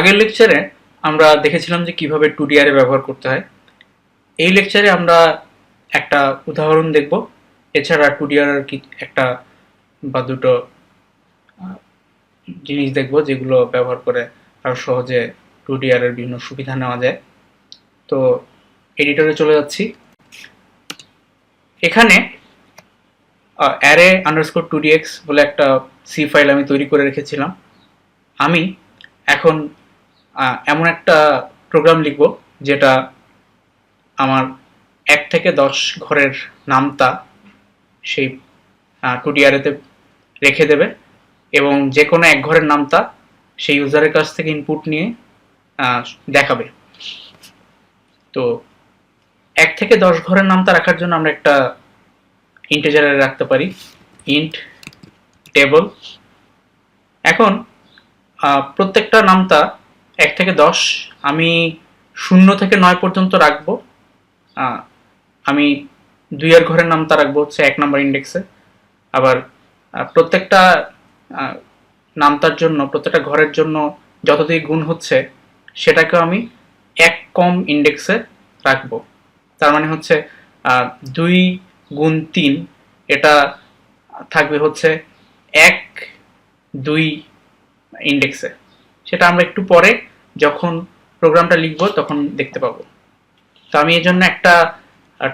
আগের লেকচারে আমরা দেখেছিলাম যে কীভাবে টু ডিআরে ব্যবহার করতে হয়। এই লেকচারে আমরা একটা উদাহরণ দেখব। এছাড়া টু ডিআর কি একটা বা দুটো জিনিস দেখব যেগুলো ব্যবহার করে আরও সহজে টু ডিআর এর বিভিন্ন সুবিধা নেওয়া যায়। তো এডিটরে চলে যাচ্ছি। এখানে অ্যারে আন্ডারস্কোর টু ডিএক্স বলে একটা সি ফাইল আমি তৈরি করে রেখেছিলাম। আমি এখন এমন একটা প্রোগ্রাম লিখব যেটা আমার এক থেকে দশ ঘরের নামতা সেই টু ডিআরএতে রেখে দেবে এবং যে কোনো এক ঘরের নামতা সেই ইউজারের কাছ থেকে ইনপুট নিয়ে দেখাবে। তো এক থেকে দশ ঘরের নামতা রাখার জন্য আমরা একটা ইন্টেজারে রাখতে পারি। ইন্ট টেবল এখন প্রত্যেকটা নামতা এক থেকে দশ, আমি শূন্য থেকে নয় পর্যন্ত রাখব। আমি দুইয়ের ঘরের নামতা রাখব হচ্ছে এক নম্বর ইন্ডেক্সে আবার প্রত্যেকটা নামতার জন্য, প্রত্যেকটা ঘরের জন্য যতদিন গুণ হচ্ছে, সেটাকেও আমি এক কম ইন্ডেক্সে রাখব। তার মানে হচ্ছে দুই গুণ তিন, এটা থাকবে হচ্ছে এক দুই ইন্ডেক্সে সেটা আমরা একটু পরে যখন প্রোগ্রামটা লিখব তখন দেখতে পাবো। তো আমি এই জন্য একটা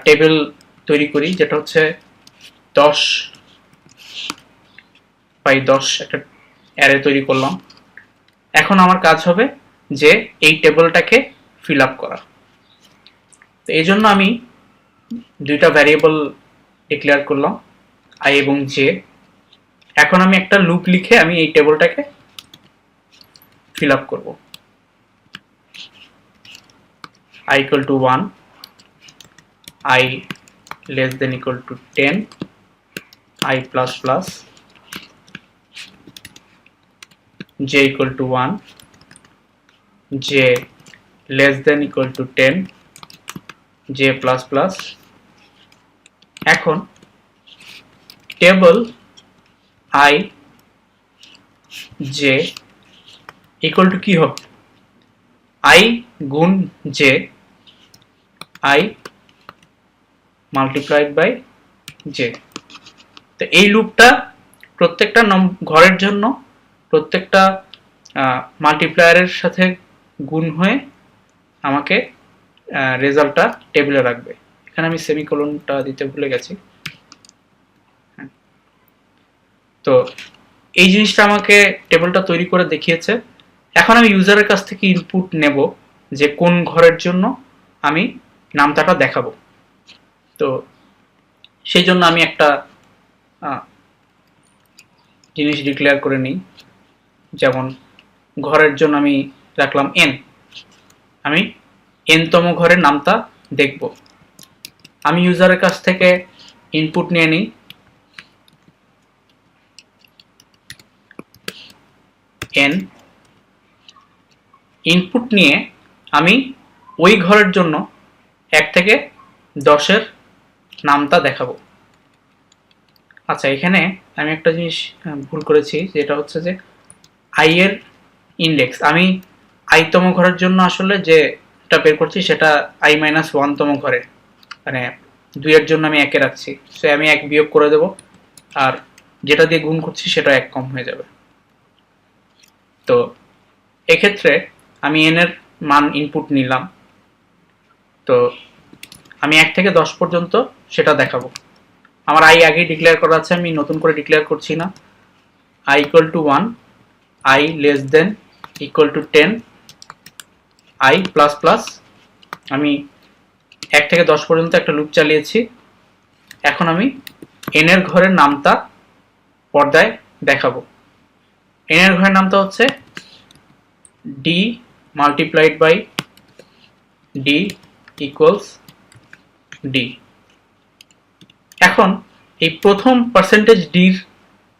টেবিল তৈরি করি, যেটা হচ্ছে দশ বাই দশ একটা অ্যারে তৈরি করলাম। এখন আমার কাজ হবে যে এই টেবিলটাকে ফিল আপ করা। তো এই জন্য আমি দুইটা ভ্যারিয়েবল ডিক্লেয়ার করলাম আই এবং জে এখন আমি একটা লুপ লিখে আমি এই টেবিলটাকে ফিল আপ করব। I equal to 1 i less than equal to 10 i plus plus j equal to 1 j less than equal to 10 j plus plus এখন table i j equal to কি হবে i গুণ j i multiplied by j. তো এই লুপটা প্রত্যেকটা ঘরের জন্য প্রত্যেকটা মাল্টিপ্লায়ারের সাথে গুণ হয়ে আমাকে রেজাল্টটা টেবিলে রাখবে। এখানে আমি সেমিকোলনটা দিতে ভুলে গেছি। হ্যাঁ। তো এই জিনিসটা আমাকে টেবিলটা তৈরি করে দেখিয়েছে। এখন আমি ইউজারের কাছ থেকে ইনপুট নেব যে কোন ঘরের জন্য আমি নামতাটা দেখাবো। তো সেই জন্য আমি একটা জিনিস ডিক্লেয়ার করে নিই। যেমন ঘরের জন্য আমি রাখলাম এন আমি এনতম ঘরের নামতা দেখব। আমি ইউজারের কাছ থেকে ইনপুট নিয়ে নিই। এন ইনপুট নিয়ে আমি ওই ঘরের জন্য এক থেকে দশের নামটা দেখাবো। আচ্ছা এখানে আমি একটা জিনিস ভুল করেছি, যেটা হচ্ছে যে আই এর ইন্ডেক্স আমি আইতম ঘরের জন্য আসলে যেটা বের করছি, সেটা আই মাইনাস ওয়ানতম ঘরে। মানে দুইয়ের জন্য আমি একে রাখছি। সে, আমি এক বিয়োগ করে দেব, আর যেটা দিয়ে গুণ করছি, সেটা এক কম হয়ে যাবে। তো, এক্ষেত্রে আমি এন এর মান ইনপুট নিলাম। তো আমি এক থেকে দশ পর্যন্ত সেটা দেখাবো। আমার আই আগেই ডিক্লেয়ার করা আছে, আমি নতুন করে ডিক্লেয়ার করছি না। I equal to one I less than equal to ten I plus plus আমি এক থেকে দশ পর্যন্ত একটা লুপ চালিয়েছি। এখন আমি এন এর ঘরের নামটা পর্দায় দেখাবো। এন এর ঘরের নামটা হচ্ছে D multiplied by D equals D এখন এই প্রথম পার্সেন্টেজ ডির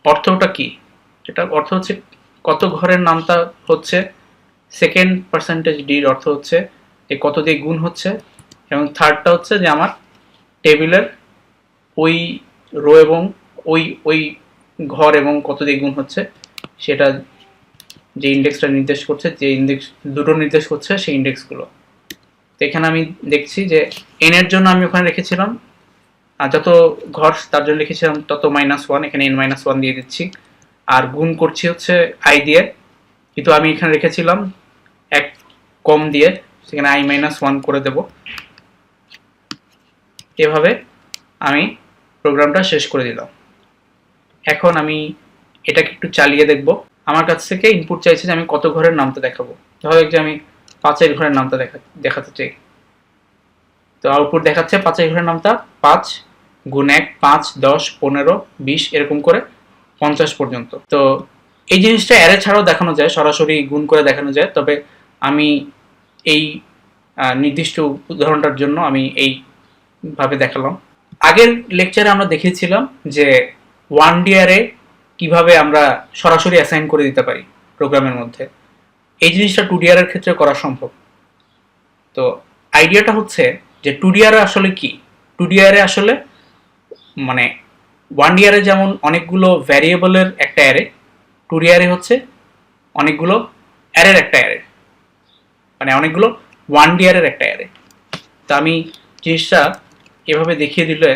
অর্থটা কি? এটা অর্থ হচ্ছে কত ঘরের নামটা হচ্ছে? সেকেন্ড পার্সেন্টেজ ডির অর্থ হচ্ছে যে কত দিয়ে গুণ হচ্ছে? এবং থার্ডটা হচ্ছে যে আমার টেবিলের ওই রো এবং ওই ওই ঘর এবং কত দিয়ে গুণ হচ্ছে? সেটা যে ইন্ডেক্সটা নির্দেশ করছে, যে ইন্ডেক্স দুটো নির্দেশ করছে সেই ইন্ডেক্সগুলো তো এখানে আমি দেখছি যে এন এর জন্য আমি ওখানে রেখেছিলাম। আর যত ঘর তার জন্য লিখেছিলাম, তত মাইনাস ওয়ান এখানে এন মাইনাস ওয়ান দিয়ে দিচ্ছি। আর গুণ করছি হচ্ছে আই দিয়ে। কিন্তু আমি এখানে রেখেছিলাম এক কম দিয়ে, সেখানে আই মাইনাস ওয়ান করে দেব। এভাবে আমি প্রোগ্রামটা শেষ করে দিলাম। এখন আমি এটাকে একটু চালিয়ে দেখব। আমার কাছ থেকে ইনপুট চাইছে যে আমি কত ঘরের নামটা দেখাবো। ধরো যে আমি পাঁচের ঘরের নামটা দেখা দেখাতে চাই। তো আউটপুট দেখাচ্ছে পাঁচের ঘরের নামটা পাঁচ গুণ এক, পাঁচ, দশ, পনেরো, বিশ, এরকম করে পঞ্চাশ পর্যন্ত। তো এই জিনিসটা অ্যারে ছাড়াও দেখানো যায়, সরাসরি গুণ করে দেখানো যায়। তবে আমি এই নির্দিষ্ট উদাহরণটার জন্য আমি এইভাবে দেখালাম। আগের লেকচারে আমরা দেখিয়েছিলাম যে ওয়ান ডিয়ারে কীভাবে আমরা সরাসরি অ্যাসাইন করে দিতে পারি প্রোগ্রামের মধ্যে। এই জিনিসটা টু ডিয়ারের ক্ষেত্রে করা সম্ভব। তো আইডিয়াটা হচ্ছে যে টু ডিয়ারে আসলে কি? টু ডিয়ারে আসলে মানে ওয়ান ডিয়ারে যেমন অনেকগুলো ভ্যারিয়েবলের একটা অ্যারে টু ডিয়ারে হচ্ছে অনেকগুলো অ্যারের একটা অ্যারে মানে অনেকগুলো ওয়ান ডিয়ারের একটা অ্যারে তো আমি জিনিসটা এভাবে দেখিয়ে দিলে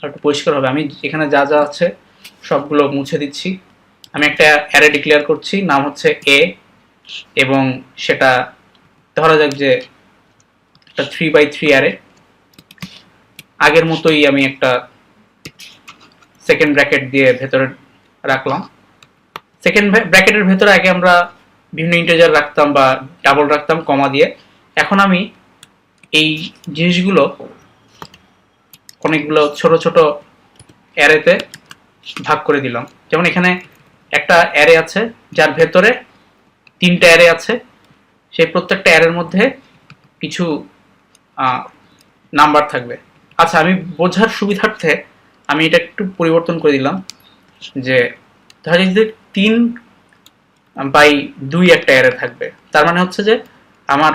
একটু পরিষ্কার হবে। আমি এখানে যা যা আছে সবগুলো মুছে দিচ্ছি। আমি একটা অ্যারে ডিক্লেয়ার করছি, নাম হচ্ছে এ এবং সেটা ধরা যাক যে একটা থ্রি বাই থ্রি অ্যারে আগের মতোই আমি একটা সেকেন্ড ব্র্যাকেট দিয়ে ভেতরে রাখলাম। সেকেন্ড ব্র্যাকেটের ভেতরে আগে আমরা বিভিন্ন ইন্টেজার রাখতাম বা ডাবল রাখতাম কমা দিয়ে। এখন আমি এই জিনিসগুলো অনেকগুলো ছোট ছোট অ্যারেতে ভাগ করে দিলাম। যেমন এখানে একটা অ্যারে আছে, যার ভেতরে তিনটা অ্যারে আছে। সেই প্রত্যেকটা অ্যারের মধ্যে কিছু নাম্বার থাকবে। আচ্ছা আমি বোঝার সুবিধার্থে আমি এটা একটু পরিবর্তন করে দিলাম যে, ধরা যাক যে তিন বাই দুই একটা অ্যারে থাকবে। তার মানে হচ্ছে যে, আমার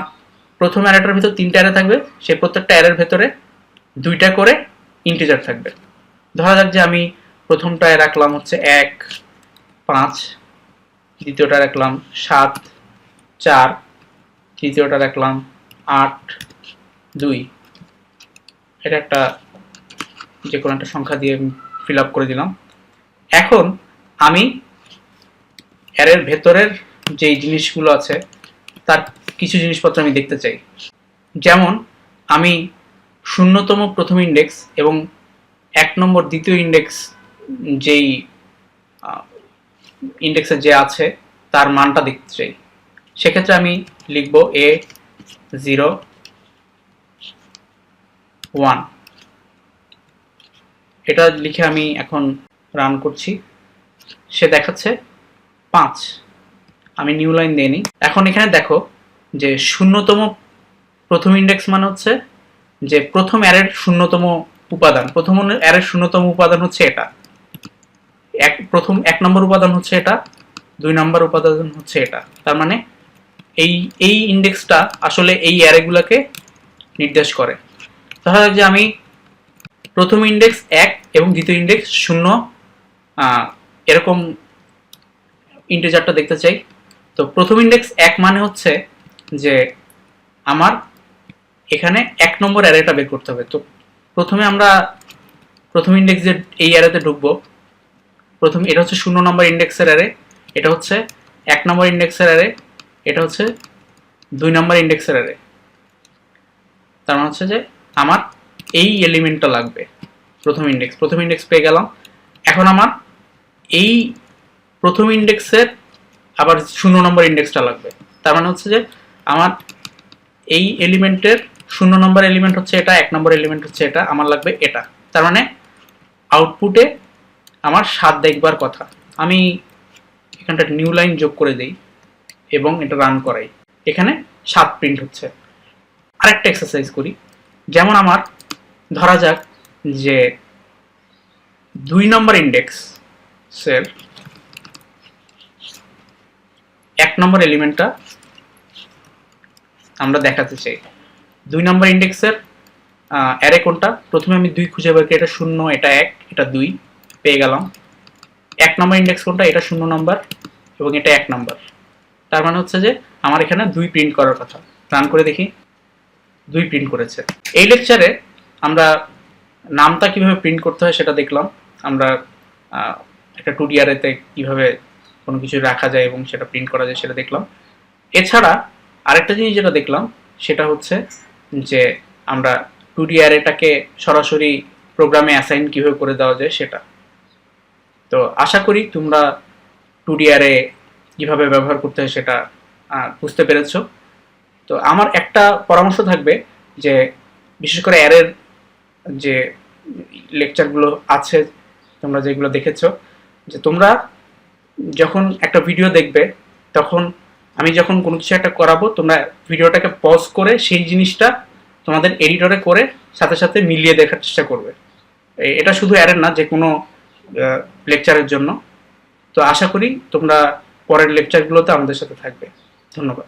প্রথম অ্যারেটার ভিতর তিনটা অ্যারে থাকবে, সেই প্রত্যেকটা অ্যারের ভেতরে দুইটা করে ইন্টিজার থাকবে। ধরা যাক যে আমি প্রথমটায় রাখলাম হচ্ছে এক, পাঁচ দ্বিতীয়টা রাখলাম সাত, চার, তৃতীয়টা রাখলাম আট, দুই। এটা একটা যে কোনো একটা সংখ্যা দিয়ে ফিল আপ করে দিলাম। এখন আমি অ্যারের ভেতরের যেই জিনিসগুলো আছে, তার কিছু জিনিসপত্র আমি দেখতে চাই। যেমন আমি শূন্যতম প্রথম ইন্ডেক্স এবং এক নম্বর দ্বিতীয় ইন্ডেক্স যেই ইন্ডেক্সে যে আছে, তার মানটা দেখতে চাই। সেক্ষেত্রে আমি লিখব এ জিরো ওয়ান এটা লিখে আমি এখন রান করছি। সে দেখাচ্ছে পাঁচ। আমি নিউ লাইন দিইনি এখন এখানে দেখো যে শূন্যতম প্রথম ইন্ডেক্স মানে হচ্ছে যে প্রথম অ্যারের শূন্যতম উপাদান, প্রথম অ্যারের শূন্যতম উপাদান হচ্ছে এটা। এক, প্রথম এক নম্বর উপাদান হচ্ছে এটা, দুই নম্বর উপাদান হচ্ছে এটা। তার মানে এই এই ইন্ডেক্সটা আসলে এই অ্যারেগুলোকে নির্দেশ করে। ধরা যাক যে আমি প্রথম ইন্ডেক্স এক এবং দ্বিতীয় ইন্ডেক্স শূন্য এরকম ইন্টিজারটা দেখতে চাই। তো প্রথম ইন্ডেক্স এক মানে হচ্ছে যে আমার এখানে এক নম্বর অ্যারেটা বের করতে হবে। তো প্রথমে আমরা প্রথম ইন্ডেক্স যে এই অ্যারেতে ঢুকবো। প্রথম এটা হচ্ছে শূন্য নম্বর ইন্ডেক্সের অ্যারে এটা হচ্ছে এক নম্বর ইন্ডেক্সের অ্যারে এটা হচ্ছে দুই নম্বর ইন্ডেক্সের অ্যারে তার মানে হচ্ছে যে আমার এই এলিমেন্টটা লাগবে, প্রথম ইন্ডেক্স প্রথম ইন্ডেক্স পেয়ে গেলাম। এখন আমার এই প্রথম ইন্ডেক্সের আবার শূন্য নম্বর ইন্ডেক্সটা লাগবে। তার মানে হচ্ছে যে আমার এই এলিমেন্টের শূন্য নম্বর এলিমেন্ট হচ্ছে এটা, এক নম্বর এলিমেন্ট হচ্ছে এটা, আমার লাগবে এটা। তার মানে আউটপুটে আমার সাত দেখবার কথা। আমি এখানটা নিউ লাইন যোগ করে দেই এবং এটা রান করাই। এখানে সাত প্রিন্ট হচ্ছে। আরেকটা এক্সারসাইজ করি। যেমন আমার, ধরা যাক যে দুই নম্বর ইন্ডেক্স সের এক নম্বর এলিমেন্টটা আমরা দেখাতে চাই। দুই নম্বর ইন্ডেক্সের অ্যারে কোনটা? প্রথমে আমি দুই খুঁজে বের করি, এটা শূন্য, এটা এক, এটা দুই। পেয়ে গেলাম। এক নম্বর ইন্ডেক্স কোনটা? এটা শূন্য নম্বর এবং এটা এক নম্বর। তার মানে হচ্ছে যে আমার এখানে দুই প্রিন্ট করার কথা। রান করে দেখি। দুই প্রিন্ট করেছে। এই লেকচারে আমরা নামটা কীভাবে প্রিন্ট করতে হয় সেটা দেখলাম। আমরা একটা টু ডিআরএতে কীভাবে কোনো কিছু রাখা যায় এবং সেটা প্রিন্ট করা যায় সেটা দেখলাম। এছাড়া আরেকটা জিনিস যেটা দেখলাম, সেটা হচ্ছে যে আমরা টু ডিআরএটাকে সরাসরি প্রোগ্রামে অ্যাসাইন কীভাবে করে দেওয়া যায় সেটা। তো আশা করি তোমরা টু ডিআরএ কীভাবে ব্যবহার করতে হয় সেটা বুঝতে পেরেছ। তো আমার একটা পরামর্শ থাকবে যে, বিশেষ করে অ্যারের যে লেকচারগুলো আছে, তোমরা যেগুলো দেখেছ, যে তোমরা যখন একটা ভিডিও দেখবে, তখন আমি যখন কোনো কিছু একটা করাবো, তোমরা ভিডিওটাকে পজ করে সেই জিনিসটা তোমাদের এডিটরে করে সাথে সাথে মিলিয়ে দেখার চেষ্টা করবে। এটা শুধু অ্যারের না, যে কোনো লেকচারের জন্য। তো আশা করি তোমরা পরের লেকচারগুলোতে আমাদের সাথে থাকবে। ধন্যবাদ।